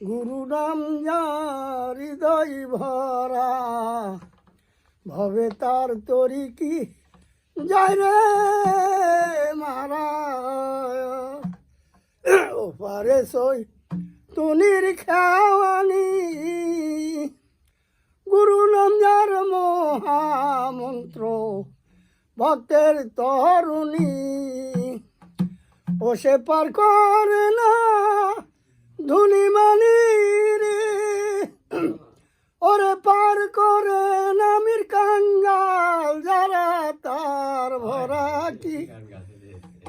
গুরু নাম হৃদয় ভরা, ভবে তার তরি কি যায় রে মারা ওপারে সই তুনির খেওয়ানি। গুরু নাম যার মহামন্ত্র, ভক্তের তরুণী। ও সে পার করে না ধুনি মানি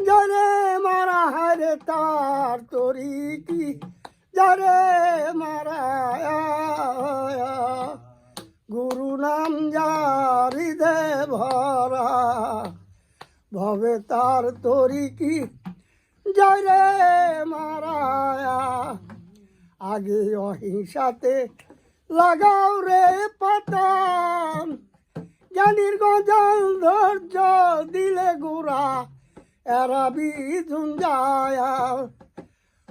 যারে মারা হারে তার তরি কি? যারে মারা গুরু নাম যার দে ভরা। ভবে তার তরি কি? জয় রে মারায়া আগে অহিংসাতে লাগাও রে পাতাম জ্ঞানীর গজাল ধৈর্য দিলে গুড়া। এরাবি ঝুঞ্জায়া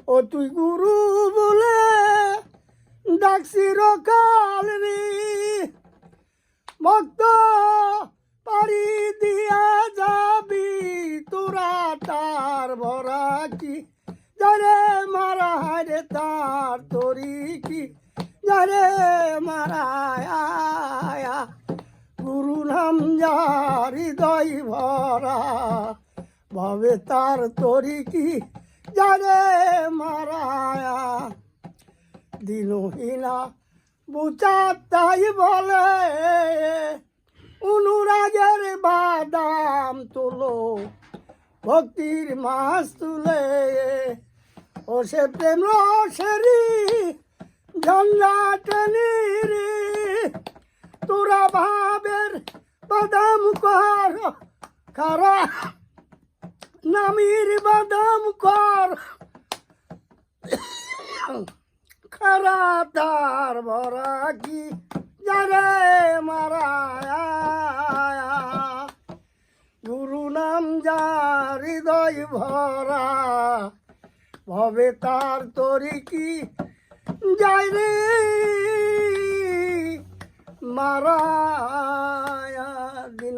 ও তুই গুরু বলে ডাকছি রকাল রে ভক্ত পারি দিয়া যাবি, তোরা তার ভরা কি? যারে মারা হারে তার তরি কি? যারে মারা গুরু নাম যার হৃদয় ভরা। ভবে তার তরি কি যারে মারায়া? দিনহীনা বুচা তাই বলে, অনুরাগের বাদাম তুলো, ভক্তির মাছ তুলে। ও সে প্রেম রসেরি ঝঞ্ঝাটনি রে তোরা ভাবের বাদাম কর, খারা। নামির বাদাম কর। খারা তার ভরা কি? যারে গুরু নাম যা হৃদয় ভরা। ভবে তার তরি কি? যায় রে মারা দিন।